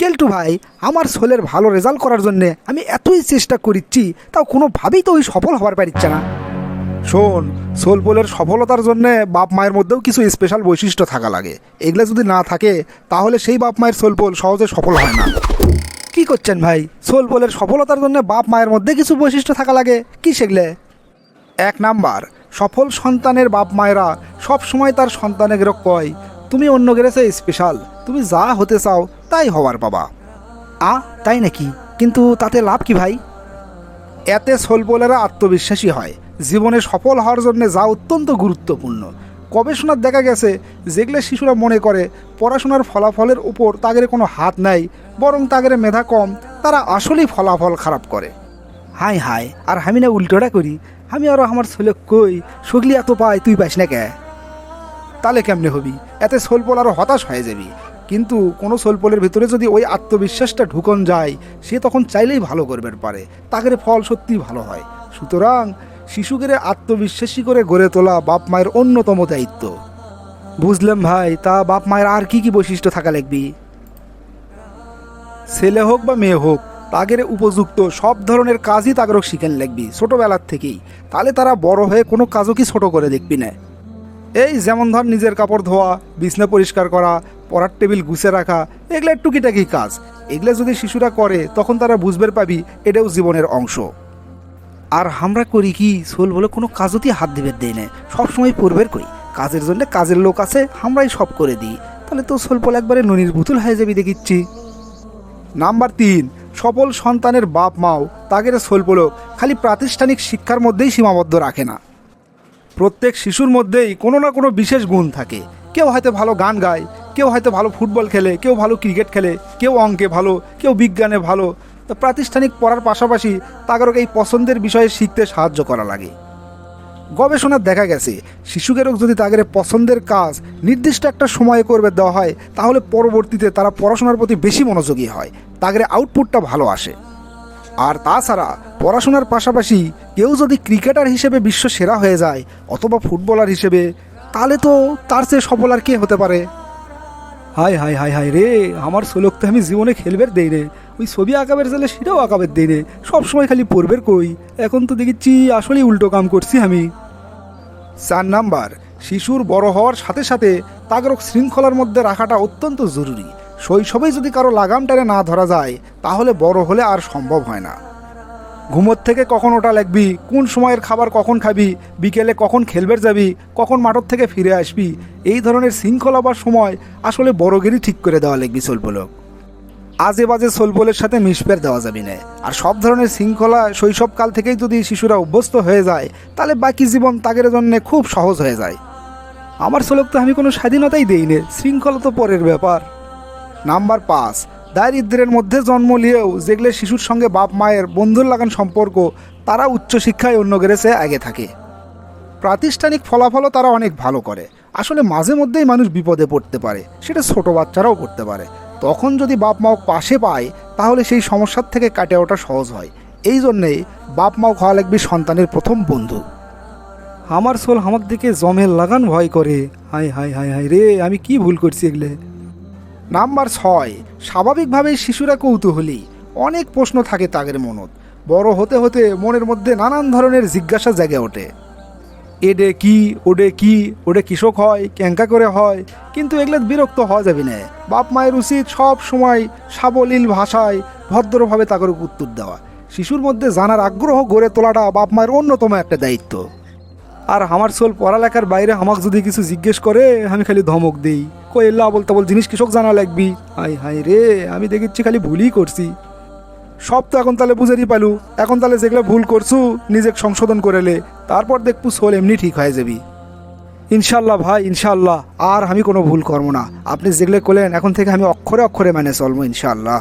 কেলটু ভাই আমার সোলের ভালো রেজাল্ট করার জন্যে আমি এতই চেষ্টা করিচ্ছি তাও কোনোভাবেই তো ওই সফল হবার পারিচ্ছে না। শোন সোল পোলের সফলতার জন্য বাপ মায়ের মধ্যেও কিছু স্পেশাল বৈশিষ্ট্য থাকা লাগে। এগুলো যদি না থাকে তাহলে সেই বাপ মায়ের সোল পোল সহজে সফল হয় না। কি করছেন ভাই? সোল পোলের সফলতার জন্য বাপ মায়ের মধ্যে কিছু বৈশিষ্ট্য থাকা লাগে কি সেগুলো? এক নাম্বার সফল সন্তানের বাপ মায়েরা সব সময় তার সন্তানের কয় তুমি অন্য গেরেছে স্পেশাল তুমি যা হতে চাও তাই হওয়ার বাবা। আ, তাই নাকি? কিন্তু তাতে লাভ কি ভাই? এতে সোলপোলেরা আত্মবিশ্বাসী হয়। জীবনে সফল হওয়ার জন্য যা অত্যন্ত গুরুত্বপূর্ণ। গবেষণার দেখা গেছে, যেগুলো শিশুরা মনে করে, পড়াশোনার ফলাফলের উপর তাদের কোনো হাত নাই, বরং তাদের মেধা কম, তারা আসলেই ফলাফল খারাপ করে। হাই হাই আর আমি না উল্টোটা করি? আমি আরও আমার ছেলে কই? সগলি এত পাই তুই পাইস না কে? তাহলে কেমনে হবি? এতে সোলপোল আরও হতাশ হয়ে যাবি। কিন্তু কোনো সোলপোলের ভিতরে যদি ওই আত্মবিশ্বাসটা ঢুকন যায়, সে তখন চাইলেই ভালো করবে পারে। তাদের ফল সত্যিই ভালো হয়। সুতরাং শিশুকে আত্মবিশ্বাসী করে গড়ে তোলা বাপ মায়ের অন্যতম দায়িত্ব। বুঝলাম ভাই, তা বাপ মায়ের আর কি কি বৈশিষ্ট্য থাকা লাগবি? ছেলে হোক বা মেয়ে হোক, তাগের উপযুক্ত সব ধরনের কাজই তাগরক শিখেন লাগবি ছোটোবেলার থেকেই। তাহলে তারা বড় হয়ে কোনো কাজও কি ছোট করে দেখবি না। এই যেমন ধর নিজের কাপড় ধোয়া, বিছনা পরিষ্কার করা, পড়ার টেবিল গুছে রাখা, এগুলো টুকিটাকি কাজ। এগুলো যদি শিশুরা করে, তখন তারা বুঝবে পাবি এটাও জীবনের অংশ। আর আমরা করি কি সোল বলে কোনো কাজতেই হাত দিবে দেয় না। সবসময় পূর্বের করি। কাজের জন্য কাজের লোক আছে, আমরাই সব করে দিই। তাহলে তো সোলপল একবারে ননির বুতুল হয়ে যাবি দেখিচ্ছি। নাম্বার তিন, সফল সন্তানের বাপ মাও তাগের সোলপলক খালি প্রাতিষ্ঠানিক শিক্ষার মধ্যেই সীমাবদ্ধ রাখে না। প্রত্যেক শিশুর মধ্যেই কোনো না কোনো বিশেষ গুণ থাকে। কেউ হয়তো ভালো গান গায়, কেউ হয়তো ভালো ফুটবল খেলে, কেউ ভালো ক্রিকেট খেলে, কেউ অঙ্কে ভালো, কেউ বিজ্ঞানে ভালো। তো প্রাতিষ্ঠানিক পড়ার পাশাপাশি তাগরক এই পছন্দের বিষয়ে শিখতে সাহায্য করা লাগে। গবেষণার দেখা গেছে, শিশুকেরও যদি তাদের পছন্দের কাজ নির্দিষ্ট একটা সময়ে করবে দেওয়া হয়, তাহলে পরবর্তীতে তারা পড়াশোনার প্রতি বেশি মনোযোগী হয়। তাদের আউটপুটটা ভালো আসে। আর তাছাড়া পড়াশোনার পাশাপাশি কেউ যদি ক্রিকেটার হিসেবে বিশ্ব সেরা হয়ে যায় অথবা ফুটবলার হিসেবে তাহলে তো তার চেয়ে সফল আর কে হতে পারে? হাই হাই হাই হাই রে আমার সোলক তো আমি জীবনে খেলবের দেই রে। ওই ছবি আঁকাবের জেলে সেটাও আঁকাবের দেই রে। সবসময় খালি পড়বের কই? এখন তো দেখেছি আসলেই উল্টো কাম করছি আমি। চার নাম্বার শিশুর বড় হওয়ার সাথে সাথে তাগরক শৃঙ্খলার মধ্যে রাখাটা অত্যন্ত জরুরি। শৈশবেই যদি কারও লাগাম টানে না ধরা যায়, তাহলে বড় হলে আর সম্ভব হয় না। ঘুমোর থেকে কখন ওটা লাগবি কোন সময়ের খাবার কখন খাবি, বিকেলে কখন খেলবের যাবি, কখন মাঠর থেকে ফিরে আসবি, এই ধরনের শৃঙ্খলা বা সময় আসলে বড়গেরই ঠিক করে দেওয়া লাগবি সোলপোলক আজে বাজে সোলপোলের সাথে মিশপের দেওয়া যাবে না। আর সব ধরনের শৃঙ্খলা শৈশবকাল থেকেই যদি শিশুরা অভ্যস্ত হয়ে যায়, তাহলে বাকি জীবন তাদের জন্য খুব সহজ হয়ে যায়। আমার সোলক তো আমি কোনো স্বাধীনতাই দেই নে শৃঙ্খলা তো পরের ব্যাপার। নাম্বার পাঁচ। দারিদ্রের মধ্যে জন্ম নিয়েও যেগুলো শিশুর সঙ্গে বাপ, মায়ের বন্ধুর লাগান সম্পর্ক, তারা উচ্চশিক্ষায় অন্য গেরেছে আগে থাকে। প্রাতিষ্ঠানিক ফলাফলও তারা অনেক ভালো করে। আসলে মাঝে মধ্যেই মানুষ বিপদে পড়তে পারে, সেটা ছোট বাচ্চারাও করতে পারে। তখন যদি বাপ মাও পাশে পায়, তাহলে সেই সমস্যার থেকে কাটে ওঠা সহজ হয়। এই জন্যেই বাপ মাও খাওয়া লাগবে সন্তানের প্রথম বন্ধু। আমার সোল আমার দিকে জমের লাগান ভয় করে। হাই হাই হাই হাই রে, আমি কি ভুল করছি এগুলো? নাম্বার ছয়, স্বাভাবিকভাবেই শিশুরা কৌতূহলী। অনেক প্রশ্ন থাকে তাদের মনত। বড় হতে হতে মনের মধ্যে নানান ধরনের জিজ্ঞাসা জেগে ওঠে। এডে কি, ওডে কি, ওডে কৃষক হয় ক্যাঙ্কা করে হয়, কিন্তু এগুলো বিরক্ত হওয়া যাবে না। বাপ মায়ের উচিত সব সময় সাবলীল ভাষায়, ভদ্রভাবে তাদের উত্তর দেওয়া। শিশুর মধ্যে জানার আগ্রহ গড়ে তোলাটা বাপ মায়ের অন্যতম একটা দায়িত্ব। আর আমার সোল পড়ালেখার বাইরে আমাকে যদি কিছু জিজ্ঞেস করে, আমি খালি ধমক দিই। কই এল্লা বল জিনিস কৃষক জানা লাগবি? হাই হাই রে, আমি দেখেছি খালি ভুলই করছি। সব তো এখন তাহলে বুঝেরই পালু। এখন তাহলে যেগুলো ভুল করছু, নিজেকে সংশোধন করে করেলে তারপর দেখবু সোল এমনি ঠিক হয়ে যাবি। ইনশাল্লাহ ভাই, ইনশাল্লাহ। আর আমি কোনো ভুল করব না। আপনি যেগুলো করলেন এখন থেকে আমি অক্ষরে অক্ষরে মানে চলবো, ইনশাল্লাহ।